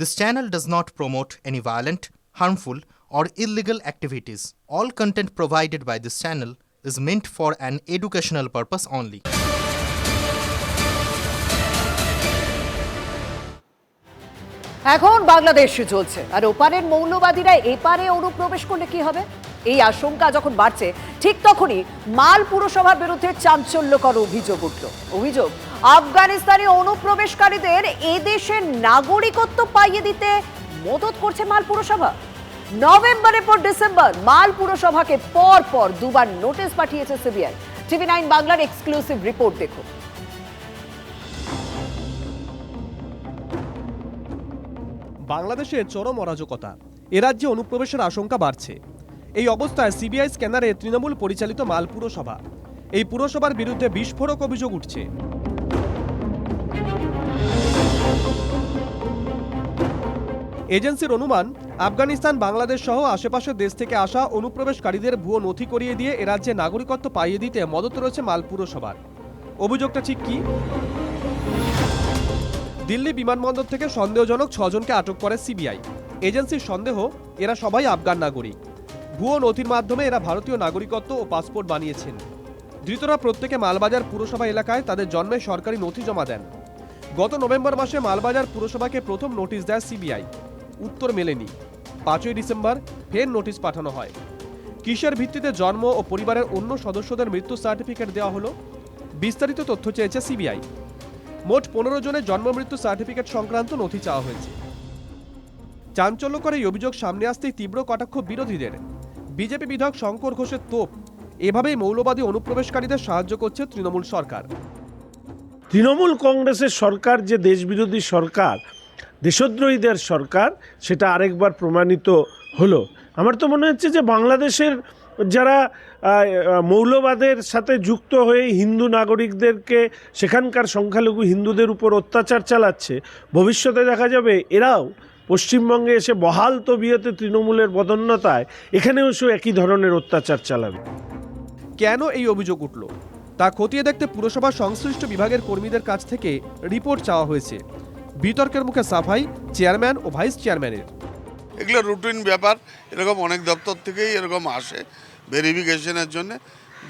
This channel does not promote any violent, harmful, or illegal activities. All content provided by this channel is meant for an educational purpose only. এখন বাংলাদেশ চলছে আর ওপারের মৌলবাদীরা এপারে অনুপ্রবেশ করলে কি হবে এই আশঙ্কা যখন বাড়ছে, ঠিক তখনই মাল পুরসভার বিরুদ্ধে চাঞ্চল্যকর অভিযোগ উঠল। অভিযোগ, আফগানিস্তানি অনুপ্রবেশকারীদের এদেশের নাগরিকত্ব পাইয়ে দিতে মদত করছে মাল পুরসভা। নভেম্বরের পর ডিসেম্বর মাল পুরসভাকে পর পর দুবার নোটিশ পাঠিয়েছে সিবিআই। টিভি নাইন বাংলার এক্সক্লুসিভ রিপোর্ট দেখুন। বাংলাদেশে চরম অরাজকতা। এ রাজ্যে অনুপ্রবেশের আশঙ্কা বাড়ছে। এই অবস্থায় সিবিআই স্ক্যানারে তৃণমূল পরিচালিত মাল পুরসভা। এই পুরসভার বিরুদ্ধে বিস্ফোরক অভিযোগ উঠছে। এজেন্সির অনুমান, আফগানিস্তান, বাংলাদেশ সহ আশেপাশের দেশ থেকে আসা অনুপ্রবেশকারীদের ভুয়ো নথি করিয়ে দিয়ে এ রাজ্যে নাগরিকত্ব পাইয়ে দিতে মদত রয়েছে মাল পুরসভার। অভিযোগটা ঠিক কি? দিল্লি বিমানবন্দর থেকে সন্দেহজনক ছজনকে আটক করে সিবিআই। এজেন্সির সন্দেহ, এরা সবাই আফগান নাগরিক। ভুয়ো নথির মাধ্যমে এরা ভারতীয় নাগরিকত্ব ও পাসপোর্ট বানিয়েছেন। ধৃতরা প্রত্যেকে মালবাজার পুরসভা এলাকায় তাদের জন্মে সরকারি নথি জমা দেন। গত নভেম্বর মাসে মালবাজার পুরসভাকে প্রথম নোটিশ দেয় সিবিআই। উত্তর মেলেনি। পাঁচই ডিসেম্বর ফের নোটিশ পাঠানো হয়। কিসের ভিত্তিতে জন্ম ও পরিবারের অন্য সদস্যদের মৃত্যু সার্টিফিকেট দেওয়া হলো? বিস্তারিত তথ্য চেয়েছে সিবিআই। মোট পনেরো জনের জন্ম মৃত্যু সার্টিফিকেট সংক্রান্ত নথি চাওয়া হয়েছে। চাঞ্চল্যকর এই অভিযোগ সামনে আসতেই তীব্র কটাক্ষ বিরোধীদের। বিজেপি বিধায়ক শঙ্কর ঘোষের তোপ। এভাবেই মৌলবাদী অনুপ্রবেশকারীদের সাহায্য করছে তৃণমূল সরকার। তৃণমূল কংগ্রেসের সরকার, যে দেশবিরোধী সরকার, দেশদ্রোহীদের সরকার, সেটা আরেকবার প্রমাণিত হলো। আমার তো মনে হচ্ছে যে বাংলাদেশের যারা মৌলবাদের সাথে যুক্ত হয়ে হিন্দু নাগরিকদেরকে, সেখানকার সংখ্যালঘু হিন্দুদের উপর অত্যাচার চালাচ্ছে, ভবিষ্যতে দেখা যাবে এরাও পশ্চিমবঙ্গে এসে বহাল তবিয়তে তৃণমূলের বদন্যতায় এখানেও সে একই ধরনের অত্যাচার চালাবে। কেন এই অভিযোগ উঠল? তা খতিয়ে দেখতে পুরসভার সংশ্লিষ্ট বিভাগের কর্মীদের কাছ থেকে রিপোর্ট চাওয়া হয়েছে। বিতর্কের মুখে সাফাই চেয়ারম্যান ও ভাইস চেয়ারম্যানের। এগুলো রুটিন ব্যাপার এরকম অনেক দপ্তর থেকেই এরকম আসে ভেরিফিকেশনের জন্য।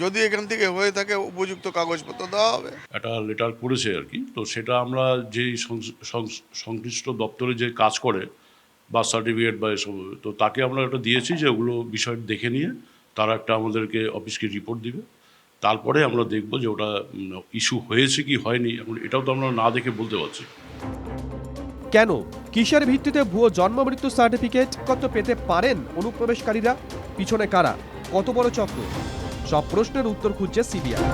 যদি এখান থেকে হয়ে থাকে উপযুক্ত কাগজপত্র দেওয়া হবে। একটা লেটার করেছে আর কি। তো সেটা আমরা যেই সংশ্লিষ্ট দপ্তরে যে কাজ করে বার্থ সার্টিফিকেট বা এসব তো তাকে আমরা একটা দিয়েছি যে ওগুলো বিষয় দেখে নিয়ে তারা একটা আমাদেরকে অফিসকে রিপোর্ট দিবে। তারপরে আমরা দেখব যে ওটা ইস্যু হয়েছে কি হয়নি। এখন এটাও তো আমরা না দেখে বলতে পারছি। কেন? কিসের ভিত্তিতে ভুয়ো জন্ম মৃত্যু সার্টিফিকেট কত পেতে পারেন অনুপ্রবেশকারীরা? পিছনে কারা? কত বড় চক্র? সব প্রশ্নের উত্তর খুঁজছে সিবিআই।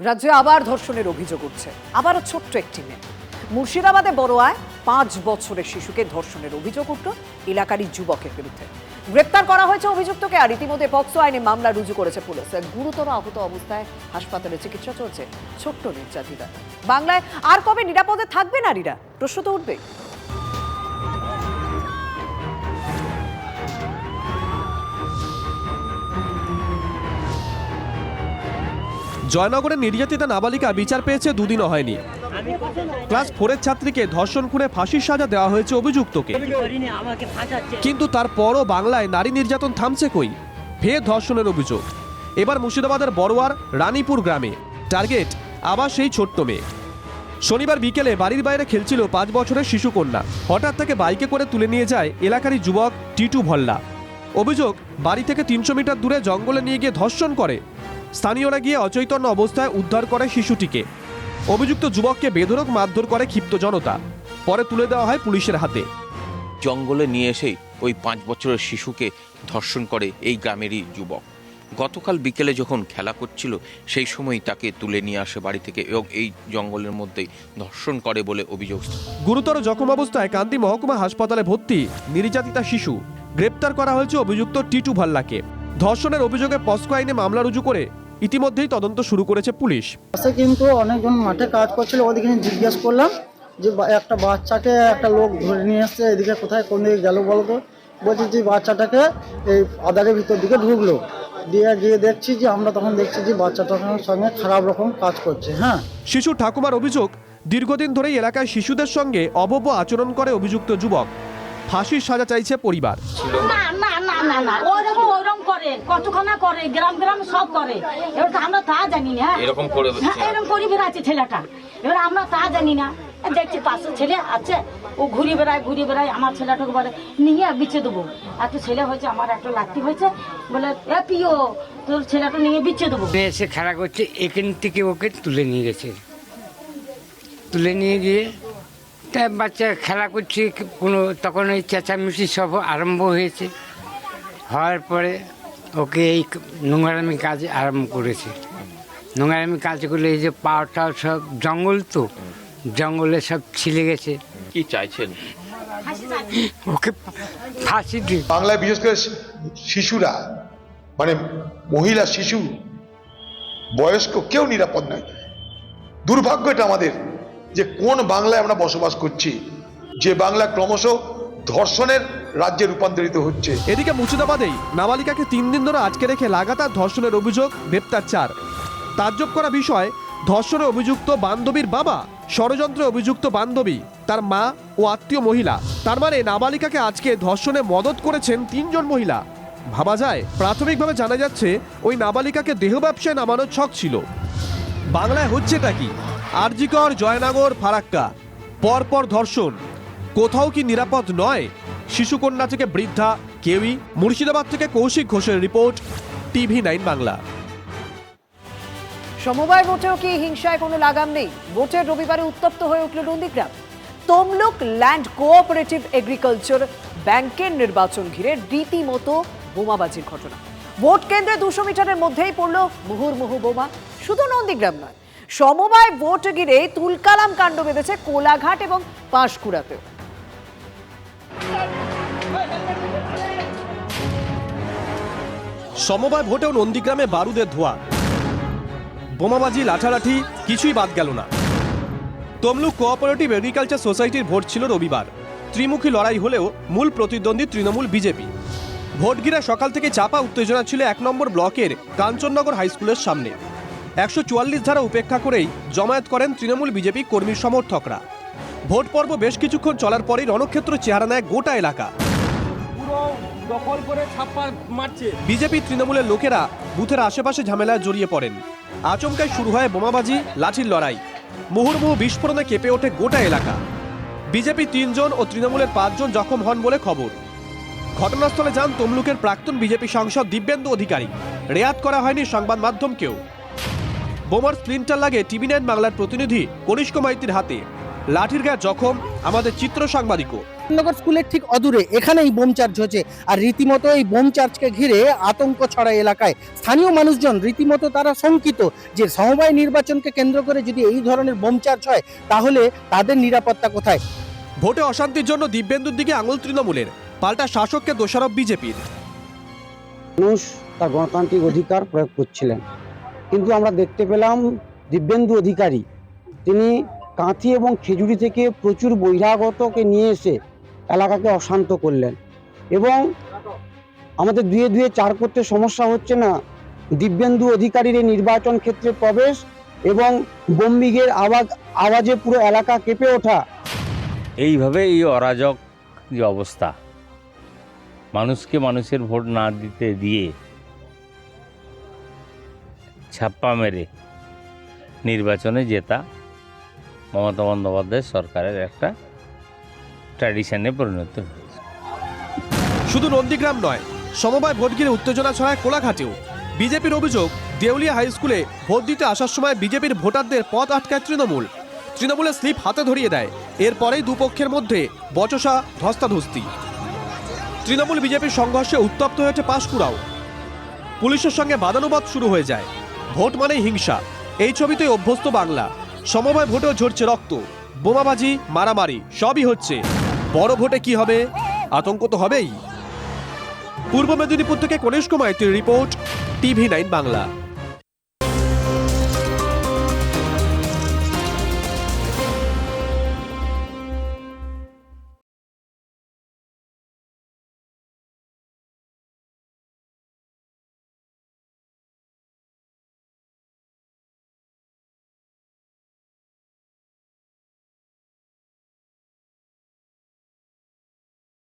রাজ্যে আবার ধর্ষণের অভিযোগ উঠছে। আবারও ছোট্ট একটি মেয়ে। মুর্শিদাবাদে বড়োয়ায় পাঁচ বছরের শিশুকে ধর্ষণের অভিযোগ উঠল এলাকারই যুবকের বিরুদ্ধে। গ্রেপ্তার করা হয়েছে অভিযুক্তকে আর ইতিমধ্যে পক্সো আইনে মামলা রুজু করেছে পুলিশ। গুরুতর আহত অবস্থায় হাসপাতালে চিকিৎসা চলছে ছোট্ট নির্যাতিতা। বাংলায় আর কবে নিরাপদে থাকবে নারীরা? প্রশ্ন তো উঠবে জয়নগরের নির্যাতিতা নাবালিকা বিচার পেয়েছে দুদিনও হয়নি। ক্লাস ফোরের ছাত্রীকে ধর্ষণ খুনে ফাঁসির সাজা দেওয়া হয়েছে অভিযুক্তকে। কিন্তু তারপরও বাংলায় নারী নির্যাতন থামছে কই? ফের ধর্ষণের অভিযোগ। এবার মুর্শিদাবাদের বড়োয়ার রানীপুর গ্রামে। টার্গেট, আবার সেই ছোট্ট মেয়ে। শনিবার বিকেলে বাড়ির বাইরে খেলছিল পাঁচ বছরের শিশুকন্যা। হঠাৎ তাকে বাইকে করে তুলে নিয়ে যায় এলাকারই যুবক টিটু ভল্লা। অভিযোগ, বাড়ি থেকে তিনশো মিটার দূরে জঙ্গলে নিয়ে গিয়ে ধর্ষণ করে। স্থানীয়রা গিয়ে অচৈতন্য অবস্থায় উদ্ধার করে শিশুটিকে। অভিযুক্ত যুবককে বেধরক মারধর করে ক্ষিপ্ত জনতা। পরে তুলে দেওয়া হয় পুলিশের হাতে। জঙ্গলে নিয়ে এসেই ওই পাঁচ বছরের শিশুকে ধর্ষণ করে এই গ্রামেরই যুবক। গতকাল বিকেলে যখন খেলা করছিল সেই সময় তাকে তুলে নিয়ে আসে বাড়ি থেকে এবং এই জঙ্গলের মধ্যেই ধর্ষণ করে বলে অভিযোগ। গুরুতর জখম অবস্থায় কান্দি মহকুমা হাসপাতালে ভর্তি নির্যাতিতা শিশু। গ্রেপ্তার করা হয়েছে অভিযুক্ত টিটু ভাল্লাকে। ধর্ষণের অভিযোগে পস্কো আইনে মামলা রুজু করে ইতিমধ্যেই তদন্ত শুরু করেছে পুলিশ। পাশে কিন্তু অনেকজন মাঠে কাজ করছিল ওদিকে জিজ্ঞেস করলাম যে একটা বাচ্চাকে একটা লোক ধরে নিয়ে এসছে এদিকে কোথায় কোন দিকে গেল বলতো? বলছি যে বাচ্চাটাকে এই আদারের ভিতর দিকে ঢুকলো। দিয়ে গিয়ে দেখছি যে আমরা তখন দেখছি যে বাচ্চাটার সঙ্গে খারাপ রকম কাজ করছে হ্যাঁ। শিশু ঠাকুমার অভিযোগ দীর্ঘদিন ধরেই এলাকায় শিশুদের সঙ্গে অভব্য আচরণ করে অভিযুক্ত যুবক। ফাঁসির সাজা চাইছে পরিবার। না না না না ওরকম ওরকম করে কতখানা করে গ্রাম গ্রাম সব করে। এবার তো আমরা তা জানি না। এরকম করে হ্যাঁ, এরকম করি বেড়াচ্ছে ছেলেটা। এবার আমরা তা জানি না। দেখছি পাশে ছেলে আছে। ও ঘুরে বেড়ায় ঘুরে বেড়ায়। আমার ছেলেটাকে বলে নিয়ে বিছে দেবো। একটা ছেলে হয়েছে আমার একটা লাঠি হয়েছে। বলে এ পিও তোর ছেলেটা নিয়ে বিচ্ছে দেবো। এসে খেলা করছে। এখান থেকে ওকে তুলে নিয়ে গেছে। তুলে নিয়ে গিয়ে তা বাচ্চা খেলা করছে। কোনো তখন ওই চেঁচামেচি সব আরম্ভ হয়েছে। হওয়ার পরে ওকে এই নোংরামি কাজ আরম্ভ করেছে। নোংরামি কাজ করলে এই যে পাওয়াটা সব জঙ্গল তো জঙ্গলে সব ছিলে গেছে। কি চাইছেন? ওকে ফাঁসি দিয়ে। বাংলায় বিশেষ করে শিশুরা মানে মহিলা শিশু বয়স্ক কেউ নিরাপদ নয়। দুর্ভাগ্য এটা আমাদের যে কোন বাংলায় আমরা বসবাস করছি যে বাংলা ক্রমশ ধর্ষণের রাজ্যে রূপান্তরিত হচ্ছে। এদিকে মুর্শিদাবাদেই নাবালিকাকে তিন দিন ধরে আটকে রেখে লাগাতার ধর্ষণের অভিযোগ, গ্রেপ্তার চার। তাজ্জব করা বিষয় ধর্ষণে অভিযুক্ত বান্ধবীর বাবা, ষড়যন্ত্রে অভিযুক্ত বান্ধবী, তার মা ও আত্মীয় মহিলা। তার মানে নাবালিকাকে আজকে ধর্ষণে মদত করেছেন তিনজন মহিলা। ভাবা যায়, প্রাথমিকভাবে জানা যাচ্ছে, ওই নাবালিকাকে দেহ ব্যবসায় নামানোর ছক ছিল। বাংলায় হচ্ছেটা কি? আরজিকর, জয়নগর, ফারাক্কা। পরপর ধর্ষণ। কোথাও কি নিরাপদ নয়? শিশুকন্যা থেকে বৃদ্ধা কেউই, মুর্শিদাবাদ থেকে কৌশিক ঘোষের রিপোর্ট, টিভি নাইন বাংলা। সমবায় ভোটেও কি হিংসায় কোনো লাগাম নেই? ভোটের রবিবারে উত্তপ্ত হয়ে উঠল Nandigram. Tamluk land cooperative agriculture ব্যাংকের নির্বাচন ঘিরে রীতিমতো বোমাবাজির ঘটনা। ভোট কেন্দ্রে দুশো মিটারের মধ্যেই পড়ল মুহুর্মুহু বোমা। শুধু নন্দীগ্রাম নয়, সমবায় ভোট ঘিরে তুলকালাম কাণ্ড বেঁধেছে কোলাঘাট এবং পাঁশকুড়াতেও। সমবায় ভোটেও নন্দীগ্রামে বারুদের ধোয়া। বোমাবাজি, লাঠালাঠি, কিছুই বাদ গেল না। তমলুক কোঅপারেটিভ এগ্রিকালচার সোসাইটির ভোট ছিল রবিবার। ত্রিমুখী লড়াই হলেও মূল প্রতিদ্বন্দ্বী তৃণমূল বিজেপি। ভোট ঘিরে সকাল থেকে চাপা উত্তেজনা ছিল এক নম্বর ব্লকের কাঞ্চননগর হাইস্কুলের সামনে। একশো চুয়াল্লিশ ধারা উপেক্ষা করেই জমায়েত করেন তৃণমূল বিজেপি কর্মী সমর্থকরা। ভোট পর্ব বেশ কিছুক্ষণ চলার পরেই রণক্ষেত্র চেহারা নেয় গোটা এলাকা। বিজেপি তৃণমূলের লোকেরা বুথের আশেপাশে ঝামেলায় জড়িয়ে পড়েন। আচমকায় শুরু হয় বোমাবাজি, লাঠির লড়াই। মুহুর্মুহু বিস্ফোরণে কেঁপে ওঠে গোটা এলাকা। বিজেপি তিনজন ও তৃণমূলের পাঁচজন জখম হন বলে খবর। ঘটনাস্থলে যান তমলুকের প্রাক্তন বিজেপি সাংসদ দিব্যেন্দু অধিকারী। রেয়াত করা হয়নি সংবাদ মাধ্যমকেও। বোমার স্প্লিন্টার লাগে টিভি নাইন বাংলার প্রতিনিধি কনিষ্ক মাইতির হাতে। লাঠির গায়ে জখম আমাদের চিত্র সাংবাদিকও। নগর স্কুলের ঠিক অদূরে। এখানেই বোম চার্জ হচ্ছে আর রীতিমতো এই বোম চার্জকে ঘিরে আতঙ্ক ছড়ায় এলাকায়। স্থানীয় মানুষজন রীতিমতো তারা শঙ্কিত যে সমবায় নির্বাচনকে কেন্দ্র করে যদি এই ধরনের বোম চার্জ হয় তাহলে তাদের নিরাপত্তা কোথায়? ভোটে অশান্তির জন্য দিব্যেন্দুর দিকে আঙুল তৃণমূলের। পাল্টা শাসককে দোষারোপ বিজেপির। মানুষ তার গণতান্ত্রিক অধিকার প্রয়োগ করছিলেন। কিন্তু আমরা দেখতে পেলাম দিব্যেন্দু অধিকারী তিনি কাঁথি এবং খেজুরি থেকে প্রচুর বহিরাগতকে নিয়ে এসে এলাকাকে অশান্ত করলেন। এবং আমাদের দুয়ে দুয়ে চার করতে সমস্যা হচ্ছে না। দিব্যেন্দু অধিকারীর নির্বাচন ক্ষেত্রে প্রবেশ এবং বোম্বিগের আওয়াজ, আওয়াজে পুরো এলাকা কেঁপে ওঠা। এইভাবে এই অরাজক যে অবস্থা, মানুষকে মানুষের ভোট না দিতে দিয়ে ছাপ্পা মেরে নির্বাচনে জেতা মমতা বন্দ্যোপাধ্যায় সরকারের একটা ট্র্যাডিশনে পরিণত শুধু নন্দীগ্রাম নয়, সমবায় ভোট ঘিরে উত্তেজনা ছড়ায় কোলাঘাটেও। বিজেপির অভিযোগ, দেউলিয়া হাই স্কুলে ভোট দিতে আসার সময় বিজেপির ভোটারদের পথ আটকায় তৃণমূল। তৃণমূলের স্লিপ হাতে ধরিয়ে দেয়। এরপরেই দুপক্ষের মধ্যে বচসা ধস্তাধস্তি। তৃণমূল বিজেপির সংঘর্ষে উত্তপ্ত হয়েছে পাঁশকুড়াও। পুলিশের সঙ্গে বাদানুবাদ শুরু হয়ে যায়। ভোট মানেই হিংসা। এই ছবিতেই অভ্যস্ত বাংলা। সমবায় ভোটেও ঝরছে রক্ত। বোমাবাজি, মারামারি, সবই হচ্ছে। বড় ভোটে কি হবে? আতঙ্ক তো হবেই। পূর্ব মেদিনীপুর থেকে কনিষ্ক মাইত্রীর রিপোর্ট, টিভি নাইন বাংলা।